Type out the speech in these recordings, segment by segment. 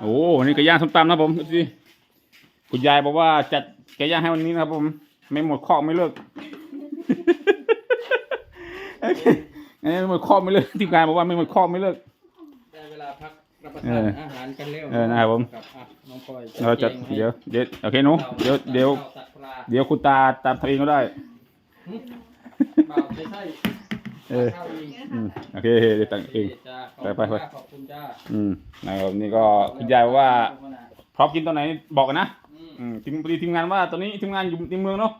โอ้นี่ไก่ย่างส้มตำนะครับผมดูสิคุณยายบอกว่าจัดไก่ย่างให้วันนี้นะครับผม ไม่หมดข้อไม่เลิกโอเคไม่หมดข้อไม่เลิกทีมงานบอกว่าไม่หมดข้อไม่เลิกได้เวลาพักรับประเอทานออาหารกันเร็วเออนะครับผมกับอะน้องพลอยเราจะแงให้เดี๋ยวเดี๋ยวโอเคหนูเดี๋ยวเดี๋ยวตัดปลาเดี๋ยวคุณตาตามทำเองก็ได้หึเปล่าไม่ใช่ เออข้าวเองอืมโอเคเดี๋ยวตังเองจ้าไปไปไป ขอบคุณจ้าอืมนะครับนี่ก็คุณยายบอกว่าพร้อมกินตอนไหนบอกกันนะอืมอืมทีมพอดีทีมงานว่าตอนนี้ทีมงานอยู่ในเมืองเนาะ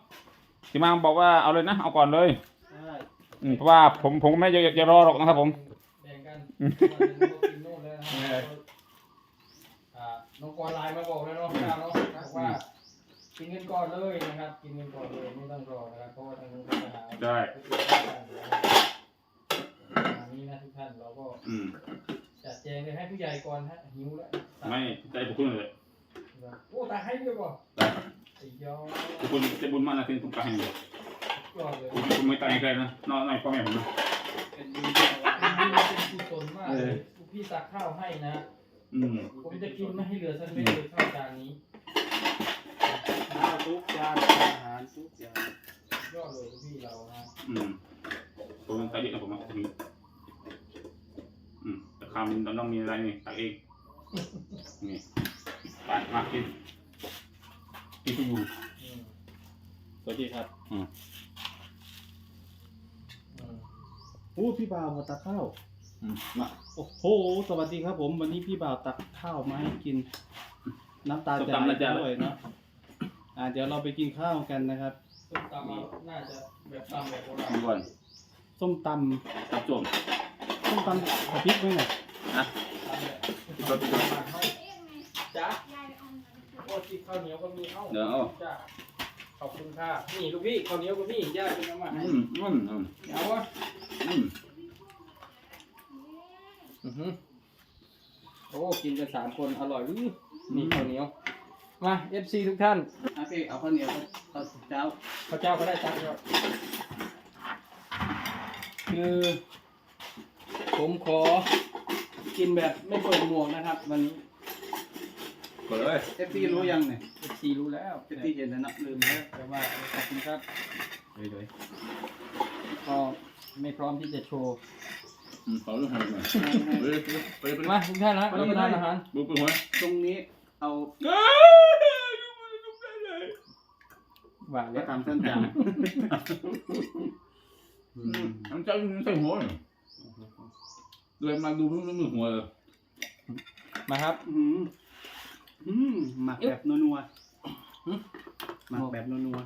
ทีมงานบอกว่าเอาเลยนะเอาก่อนเลยได้อืมเพราะว่าผมผมไม่จะจะรอหรอกนะครับผม แบ่งกันอืม วันหนึ่งก็กินโน่นแล้วนะครับอ่าน้องกรไลน์มาบอกแล้วเนาะเจ้าเนาะบอกว่ากินเงินก่อนเลยนะครับ กินเงินก่อนเลยไม่ต้องรอนะครับเพราะว่าทางนู้นก็จะหาได้ อันนี้นะทุกท่านเราก็อืม จัดแจงเลยให้ผู้ใหญ่ก่อนฮะหิวแล้วไม่ใจบุญคุณเลยโอ้ตาให้ด้วยป่ะได้ไอ้ยอบุญคุณจะบุญมากนะที่ผมตายให้เลยยอดเลยผมผมไม่ตายให้ใครนะนอกนอกพ่อแม่ผมนะ เป็นบุญเป็นกุศลมากเลยพี่ตักข้าวให้นะ อืมผมจะกินไม่ให้เหลือสักเม็ดเลยข้าวจานนี้ข้าวทุกจานอาหารทุกอย่างยอดเลยพี่เรานะอืมผมตายเยอะนะผมอะผมอืมแต่คำมันต้องมีอะไรนี่ตักเองนี่ไปมากินกินทุกอยู่อืมสวัสดีครับอืมอืมโอ้พี่บ่าวมาตักข้าวอืมมาโอ้โหสวัสดีครับผม วันนี้พี่บ่าวตักข้าวมาให้กิน น้ำตาจะไหลด้วยเนาะอ่าเดี๋ยวเราไปกินข้าวกันนะครับส้มตำมาน่าจะแบบตำแบบโบราณดูก่อนส้มตตับจมำส้มตำผัดพริกไหมเนี่ย นะตำแบบรสมาให้จ้าโอ้ที่ข้าวเหนียวก็มีเอ้าเดี๋ยวเอาจ้าขอบคุณค่ะนี่ลูกพี่ข้าวเหนียวก็มีย่าเป็นเอามาให้อืมอืมอืมเอาวะอืมอือหือโอ้กินกันสามคนอร่อยอื้อนี่ข้าวเหนียวมาเอฟซีทุกท่านอะพี่เอาข้าวเหนียวข้าวเจ้าพระเจ้าก็ได้จังยอดคือผมขอ กินแบบไม่เปิดหมวกนะครับ วันนี้เปิดเลยเอฟซีรู้ยังเนี่ยเอฟซีรู้แล้วเอฟซีเห็นแล้วนะลืมแล้วแต่ว่าขอบคุณครับเดี๋ยวเดี๋ยวก็ไม่พร้อมที่จะโชว์อืมเปิดเลยให้หน่อยเปิดเลยเปิดเลยมาทุกท่านนะรับประทานอาหารบุกไปหัวตรงนี้เอาหวานก็แล้วทำเส้นจางอืมน้ำใจมันใส่หัว เลยเลยมาดูมันมือหัวเลยมาครับ อืมอืมหมักแบบนัวๆหมักแบบนัว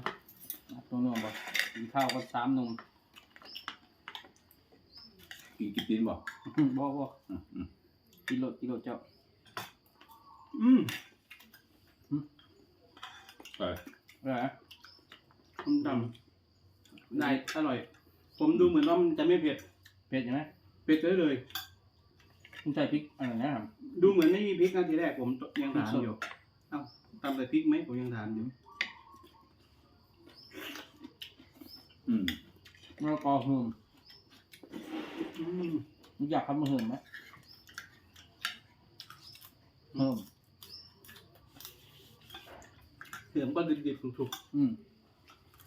ตรงนู้นบอกกินข้าวก็สามหนุ่มกี่กี่ตีนบอกบอกบอกอืมอืมกิโลกิโลเจ้าๆอืมไปเออส้มตำได้อร่อย ผมดูเหมือนว่ามันจะไม่เผ็ดเผ็ดใช่ไหมเผ็ดเลยเลย คุณใส่พริกอะไรนะครับ ดูเหมือนไม่มีพริกนะทีแรกผมยังถามอยู่เอ้าตำแต่พริกไหมผมยังถามอยู่อืมมะละกอหืมอืมรู้จักคำว่าหืมไหมหืมเสียงก็ดิบๆถูกอืม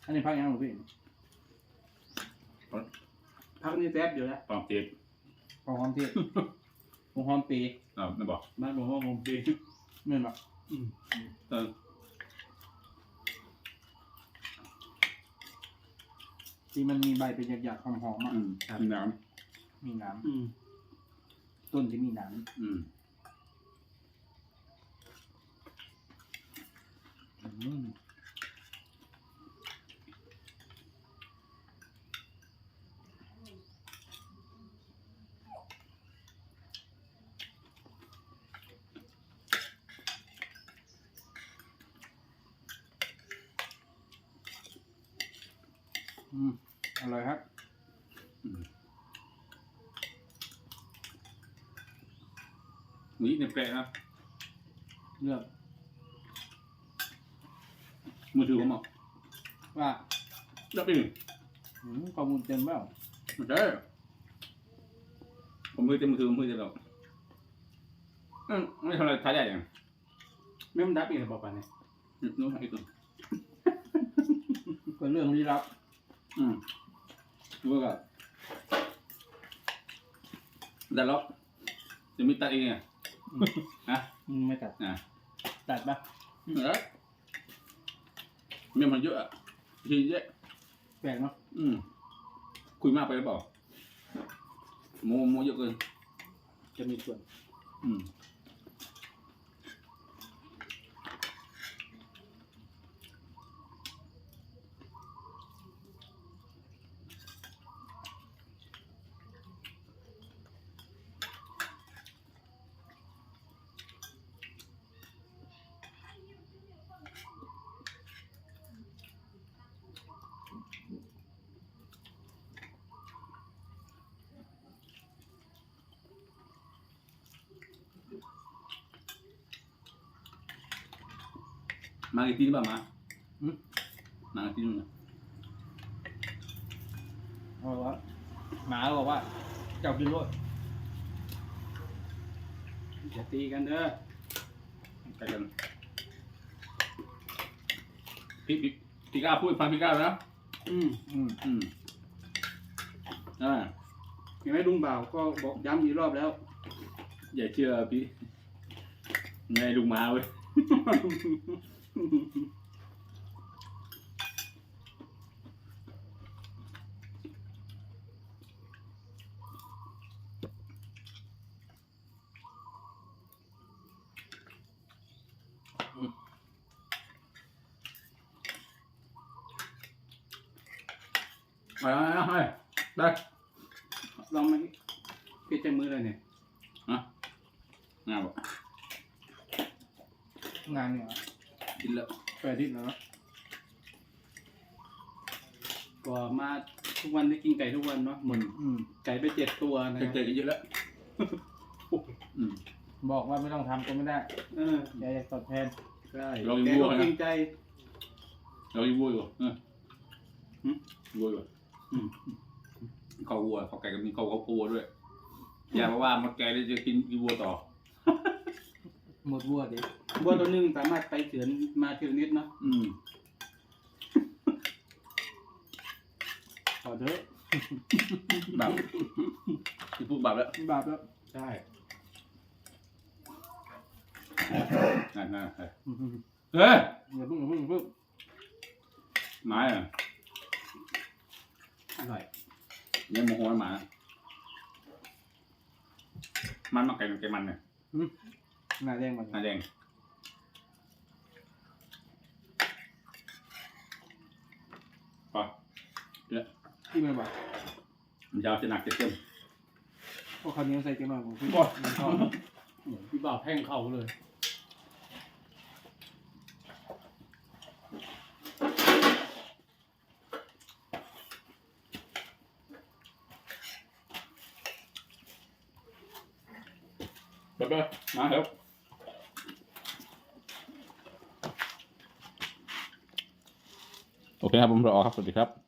อันนี้พักยังหรือพี่ๆพักนี่แซ่บอยู่แล้วตองเจ็บพอหอมเทศ พอหอมปีอ้าวไม่บอกบ้านผมว่าผมดีเมื่อหรอกอืมเออที่มันมีใบเป็นหยาบๆหอมๆอะอืมมีน้มีน้อืมำต้นที่มีน้ำอืมำอืม อืมอร่อยครับนี่เนี่ยแปลกนะเลือกมือถือผมอะว่าจับไปหนึ่งอืมข้อมูลเต็มเปล่าไม่ใช่ผมมือเต็มมือถือผมมือเต็มแล้วเอ้ยไม่ทำอะไรท้ายใหญ่ยังไม่มันดับอีกแล้วบอกป่ะเนี่ยนู้นอีกตัวก็เรื่องลี้ลับ อืมดูก่อนแต่แล้วจะมีตัดเองอะนะอืมไม่ตัดอะตัดปะเออเมียมันเยอะอะทีเยอะแปลกเนาะอืมคุยมากไปหรือเปล่าโมโมเยอะเกินจะมีส่วน อืม มากี่ทีนี่บ้างมาอืม มากี่ทีนู่นนะเขาบอกว่าหมาบอกว่าเจ้ากินรถอย่าตีกันเด้อใกล้กันพี่พี่พี่กล้าพูดฟังพี่กล้านะอืมอืมอืมอ่าเห็นไหมลุงบ่าวก็บอกย้ำอีกรอบแล้ว อย่าเชื่อพี่ไงลุงมาเว้ย ไปไปไปได้ลองมาเพียใจมือเลยเนี่ยฮะงามบ่งานเนี่ยกินแล้วแปดอาทิตย์แล้วเนอะก็มาทุกวันได้กินไก่ทุกวันเนาะหมดอืมไก่ไปเจ็ดตัวนะคเจรับอกันเยอะแล้วอืม บอกว่าไม่ต้องทำก็ไม่ได้เออแกอยากตอบแทนใช่ลองแกดูก็นะ เกรงใจ เราอยู่วัวอยู่เออหึวัวอยู่อืม เขาวัวเขาไก่ก็มีเขาเขาวัวด้วย อย่ามาว่ามาแกได้จะกินกินวัวต่อ หมดวัวดิบัวตัวหนึงสามารถไปเฉือนมาทีละนิดเนาะอืมขอเถอะแบบที่พูดแบบแล้วบาปแล้วใช่นั่นนั่นเฮ้ยอืมเฮ้ยอย่าเพิ่งอย่าเพิ่งอย่าเพิ่งหมาอะอร่อยเนี่ยโมโหให้หมา มันมาไก่ไก่มันเนี่ย หน้าแดงก่อนหน้าแดงปะเนี่ยที่มันบอกมันยาวจะหนักจะเข้มพวกเขาวเหนี้ยวใส่กันหน่อยผมพี่โอ้ยมันชอบพี่บ่าวแพ่งเข่าเลยเบ๊ะเบ๊ะมาครับ โอเคครับผมรอครับ สวัสดีครับ